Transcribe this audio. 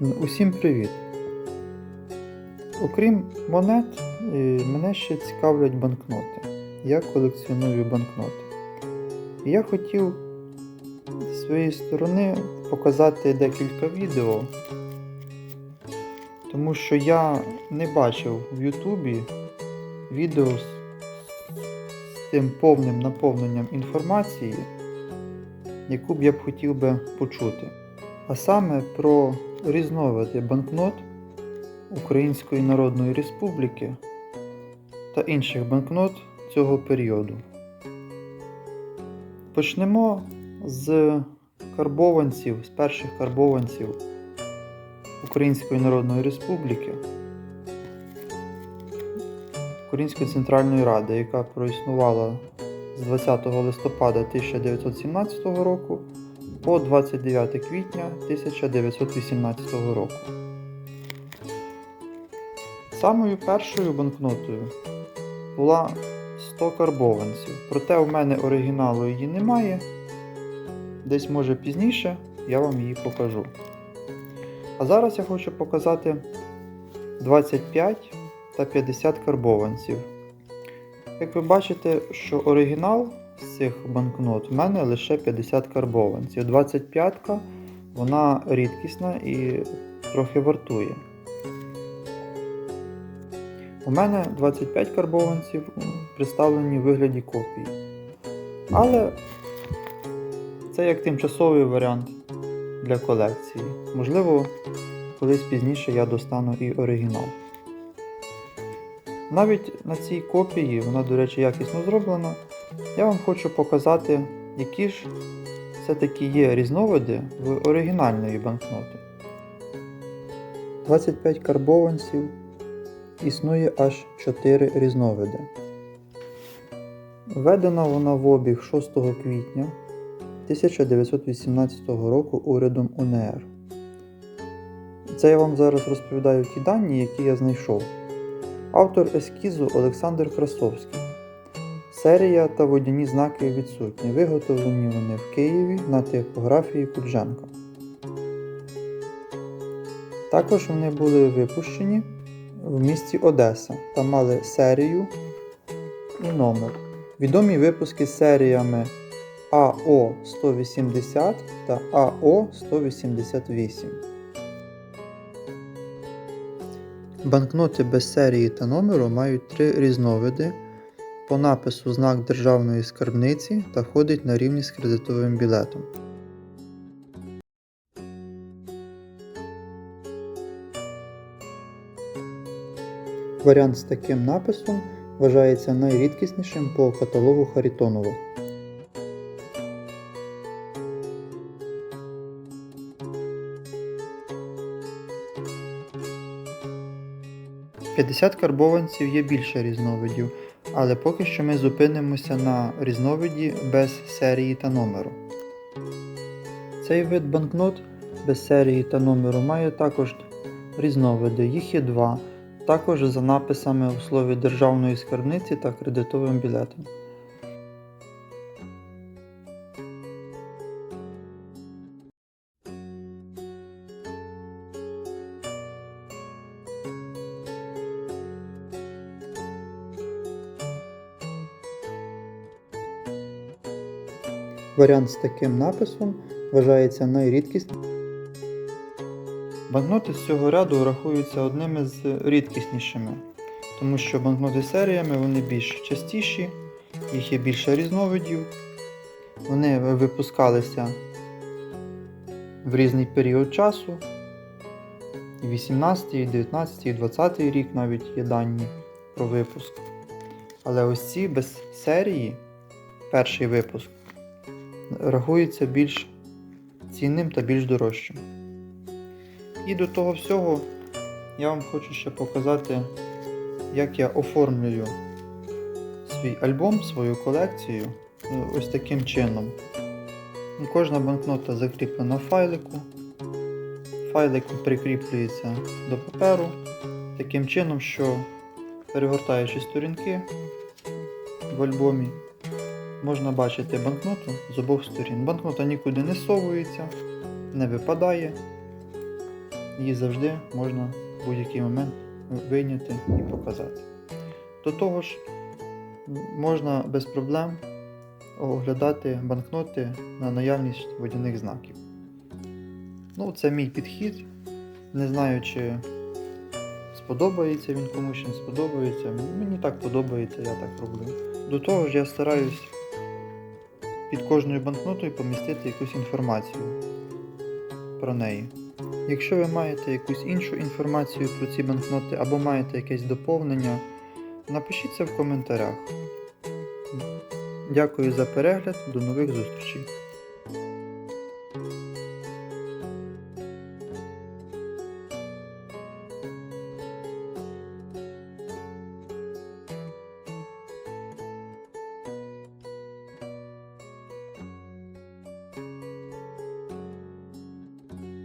Усім привіт! Окрім монет, е, мене ще цікавлять банкноти. Я колекціоную банкноти. Я хотів зі своєї сторони показати декілька відео, тому що я не бачив в Ютубі відео з, з тим повним наповненням інформації, яку б я б хотів би почути а саме про різновиди банкнот Української Народної Республіки та інших банкнот цього періоду. Почнемо з карбованців, з перших карбованців Української Народної Республіки, Української Центральної Ради, яка проіснувала з 20 листопада 1917 року по 29 квітня 1918 року. Самою першою банкнотою була 100 карбованців, проте у мене оригіналу її немає. Десь може пізніше я вам її покажу. А зараз я хочу показати 25 та 50 карбованців. Як ви бачите, що оригінал з цих банкнот в мене лише 50 карбованців. 25-ка вона рідкісна і трохи вартує. У мене 25 карбованців представлені в вигляді копії. Але це як тимчасовий варіант для колекції. Можливо, колись пізніше я достану і оригінал. Навіть на цій копії, вона, до речі, якісно зроблена, я вам хочу показати, які ж все-таки є різновиди в оригінальної банкноти. 25 карбованців існує аж 4 різновиди. Введена вона в обіг 6 квітня 1918 року урядом УНР. Це я вам зараз розповідаю ті дані, які я знайшов. Автор ескізу Олександр Красовський. Серія та водяні знаки відсутні. Виготовлені вони в Києві на типографії Кудженка. Також вони були випущені в місті Одеса та мали серію і номер. Відомі випуски з серіями АО-180 та АО-188. Банкноти без серії та номеру мають три різновиди. По напису знак державної скарбниці та ходить на рівні з кредитовим білетом. Варіант з таким написом вважається найрідкіснішим по каталогу Харитонова. П'ятдесят карбованців є більше різновидів, але поки що ми зупинимося на різновиді без серії та номеру. Цей вид банкнот без серії та номеру має також різновиди, їх є два, також за написами у слові державної скарбниці та кредитовим білетом. Варіант з таким написом вважається найрідкіснішим. Банкноти з цього ряду рахуються одними з рідкіснішими, тому що банкноти серіями вони більш частіші, їх є більше різновидів, вони випускалися в різний період часу. 18, і 19, і 20 рік навіть є дані про випуск. Але ось ці без серії, перший випуск, рахується більш цінним та більш дорожчим. І до того всього я вам хочу ще показати, як я оформлюю свій альбом, свою колекцію е, ось таким чином. Кожна банкнота закріплена в файлику. Файлик прикріплюється до паперу таким чином, що перегортаючи сторінки в альбомі, можна бачити банкноту з обох сторін. Банкнота нікуди не совується, не випадає. її завжди можна в будь-який момент вийняти і показати. До того ж, можна без проблем оглядати банкноти на наявність водяних знаків. Ну, це мій підхід. Не знаю, чи сподобається він комусь чи не сподобається. Мені так подобається, я так роблю. До того ж, я стараюсь під кожною банкнотою помістити якусь інформацію про неї. Якщо ви маєте якусь іншу інформацію про ці банкноти або маєте якесь доповнення, напишіть це в коментарях. Дякую за перегляд, до нових зустрічей!